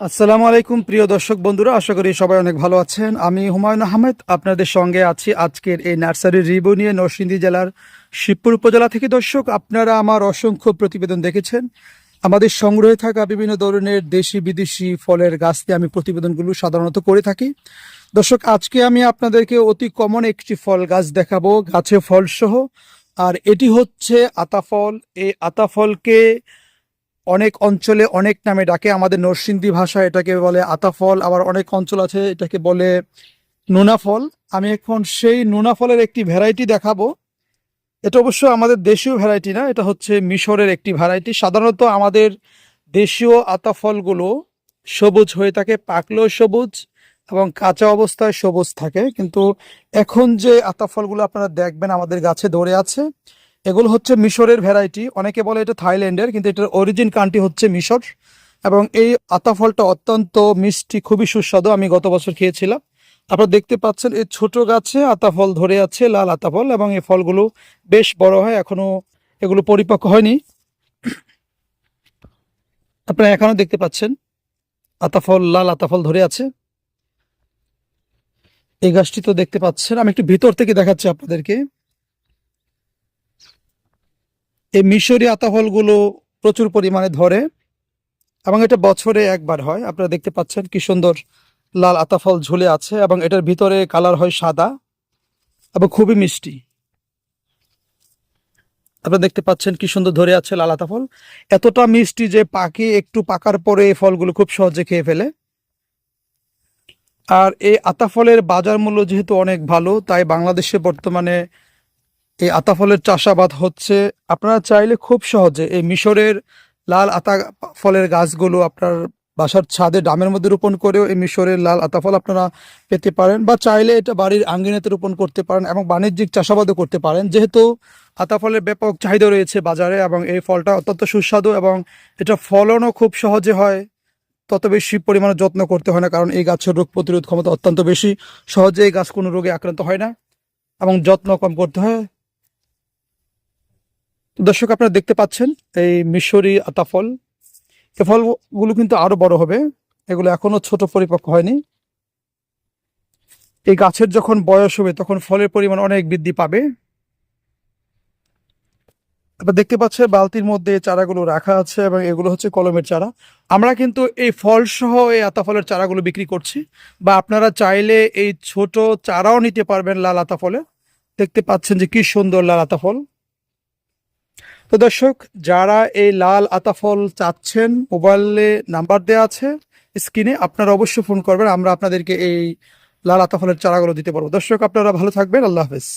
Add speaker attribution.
Speaker 1: আসসালামু আলাইকুম, প্রিয় দর্শক বন্ধুরা, আশা করি সবাই অনেক ভালো আছেন। আমি হুমায়ুন আহমেদ, আপনাদের সঙ্গে আছি আজকের এই নার্সারির রিভিউ নিয়ে নরসিংদী জেলার শিবপুর উপজেলা থেকে। দর্শক, আপনারা আমার অসংখ্য প্রতিবেদন দেখেছেন। আমাদের সংগ্রহে থাকা বিভিন্ন ধরনের দেশি বিদেশি ফলের গাছ দিয়ে আমি প্রতিবেদনগুলো সাধারণত করে থাকি। দর্শক, আজকে আমি আপনাদেরকে অতি কমন একটি ফল গাছ দেখাবো, গাছে ফল সহ আর এটি হচ্ছে আতাফল। এই আতাফলকে অনেক অঞ্চলে অনেক নামে ডাকে, আমাদের নরসিংদী ভাষায় এটাকে বলে আতাফল, আবার অনেক অঞ্চল আছে এটাকে বলে নোনা ফল আমি এখন সেই নোনা ফলের একটি ভ্যারাইটি দেখাবো। এটা অবশ্য আমাদের দেশীয় ভ্যারাইটি না, এটা হচ্ছে মিশরের একটি ভ্যারাইটি সাধারণত আমাদের দেশীয় আতাফলগুলো সবুজ হয়ে থাকে, পাকলেও সবুজ এবং কাঁচা অবস্থায় সবুজ থাকে। কিন্তু এখন যে আতাফলগুলো আপনারা দেখবেন আমাদের গাছে ধরে আছে এগুলো হচ্ছে মিশরের ভ্যারাইটি অনেকে বলে এটা থাইল্যান্ডের, কিন্তু এটার অরিজিন কান্ট্রি হচ্ছে মিশর। এবং এই আতাফলটা অত্যন্ত মিষ্টি, খুবই সুস্বাদু। আমি গত বছর খেয়েছিলাম। আপনারা দেখতে পাচ্ছেন, এই ছোট গাছে আতাফল ধরে আছে, লাল আতাফল, এবং এই ফলগুলো বেশ বড় হয়, এখনও এগুলো পরিপক্ক হয়নি। আপনারা এখনও দেখতে পাচ্ছেন, আতাফল, লাল আতাফল ধরে আছে। এই গাছটি তো দেখতে পাচ্ছেন। আমি একটু ভিতর থেকে দেখাচ্ছি আপনাদেরকে। এই মিশরি আতাফলগুলো প্রচুর পরিমাণে ধরে এবং এটা বছরে একবার হয়। আপনারা দেখতে পাচ্ছেন কি সুন্দর লাল আতাফল ঝুলে আছে এবং এটার ভিতরে কালার হয় সাদা এবং খুবই মিষ্টি। আপনারা দেখতে পাচ্ছেন কি সুন্দর ধরে আছে লাল আতাফল। এতটা মিষ্টি যে পাকে একটু পাকার পরে এই ফলগুলো খুব সহজে খেয়ে ফেলে। আর এই আতাফলের বাজার মূল্য যেহেতু অনেক ভালো, তাই বাংলাদেশে বর্তমানে এই আতাফলের চাষাবাদ হচ্ছে, আপনারা চাইলে খুব সহজে এই মিশরের লাল আতা ফলের গাছগুলো আপনার বাসার ছাদে ডামের মধ্যে রোপণ করেও এই মিশরের লাল আতাফল আপনারা পেতে পারেন বা চাইলে এটা বাড়ির আঙ্গিনাতে রোপণ করতে পারেন এবং বাণিজ্যিক চাষাবাদও করতে পারেন। যেহেতু আতাফলের ব্যাপক চাহিদা রয়েছে বাজারে এবং এই ফলটা অত্যন্ত সুস্বাদু এবং এটা ফলনও খুব সহজে হয়, তত বেশি পরিমাণে যত্ন করতে হয় না কারণ এই গাছের রোগ প্রতিরোধ ক্ষমতা অত্যন্ত বেশি। সহজে এই গাছ কোনো রোগে আক্রান্ত হয় না এবং যত্ন কম করতে হয়। দর্শক, আপনারা দেখতে পাচ্ছেন এই মিশরি আতাফল। এই ফলগুলো কিন্তু আরও বড় হবে। এগুলো এখনও ছোট পরিপক্ক হয়নি। এই গাছের যখন বয়স হবে, তখন ফলের পরিমাণ অনেক বৃদ্ধি পাবে। আপনারা দেখতে পাচ্ছেন বালতির মধ্যে চারাগুলো রাখা আছে এবং এগুলো হচ্ছে কলমের চারা। আমরা কিন্তু এই ফল সহ এই আতাফলের চারাগুলো বিক্রি করছি। বা আপনারা চাইলে এই ছোট চারাও নিতে পারবেন লাল আতাফলে। দেখতে পাচ্ছেন যে কি সুন্দর লাল আতাফল। তো দর্শক, যারা এই লাল আতাফল চাচ্ছেন, মোবাইলে নাম্বার দেওয়া আছে, স্ক্রিনে আপনারা অবশ্যই ফোন করবেন, আমরা আপনাদেরকে এই লাল আতাফলের চারাগুলো দিতে পারব। দর্শক, আপনারা ভালো থাকবেন, আল্লাহ হাফেজ।